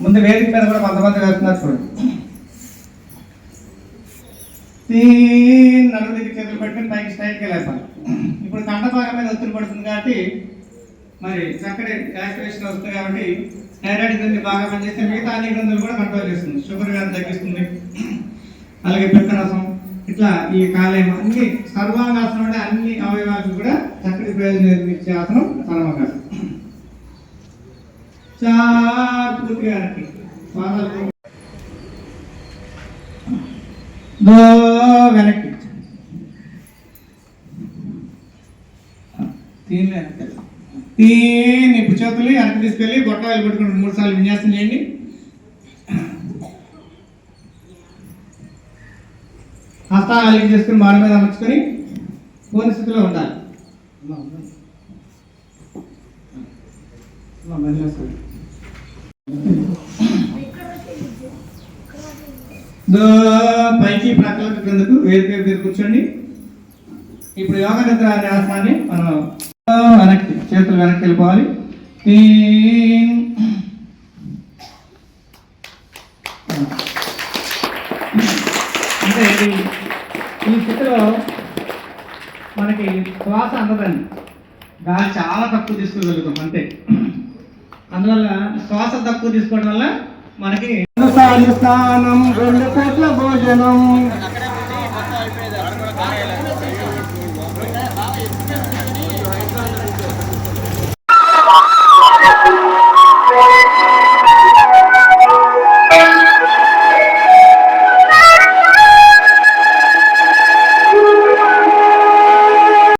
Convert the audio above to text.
ముందు వేదిక మీద కూడా కొంతమంది వెళ్తున్నారు చూడండి. నలుగురికి చేతులు పెట్టుకుని పైకి స్టైల్కి వెళ్ళేస్తాను. ఇప్పుడు కండపాక మీద ఒత్తిడి పడుతుంది కాబట్టి మరి చక్కటి యాక్టివేషన్ వస్తుంది కాబట్టి థైరాయిడ్ గ్రంథి బాగా పనిచేస్తే మిగతా అన్ని గ్రంథులు కూడా కంట్రోల్ చేస్తుంది. షుగర్ వ్యాధి తగ్గిస్తుంది. అలాగే పిత్తరసం ఇట్లా ఈ కాలేయం అన్ని సర్వాంగాసనం అంటే అన్ని అవయవాలకు కూడా చక్కటి ప్రయోజనం ఇచ్చే ఆసనం సర్వాంగాసనం చాలా పూర్తిగా దో వెనక్కి. తీన్ వెనక్కి. ఈ ఇప్పుడు చేతులు వెనక్కి తీసుకెళ్ళి గొట్టాలు పెట్టుకుంటారు మూడు సార్లు విన్యాసం చేయండి. హస్తాలు అలిగి చేసుకుని మాడి మీద అమర్చుకొని పూర్ణ స్థితిలో ఉండాలి. పైకి ప్రక్కలకు క్రిందకు పేరు మీద కూర్చోండి. ఇప్పుడు యోగ నిద్ర అనే ఆసనాన్ని మనం చేతులు వెనక్కి వెళ్ళిపోవాలి. అంటే ఇది ఈ స్థితిలో మనకి శ్వాస అందదండి. గాలి చాలా తక్కువ తీసుకోగలుగుతాం అంతే. అందువల్ల శ్వాస తక్కువ తీసుకోవడం వల్ల మనకి స్నానం రెండు పూట్ల భోజనం.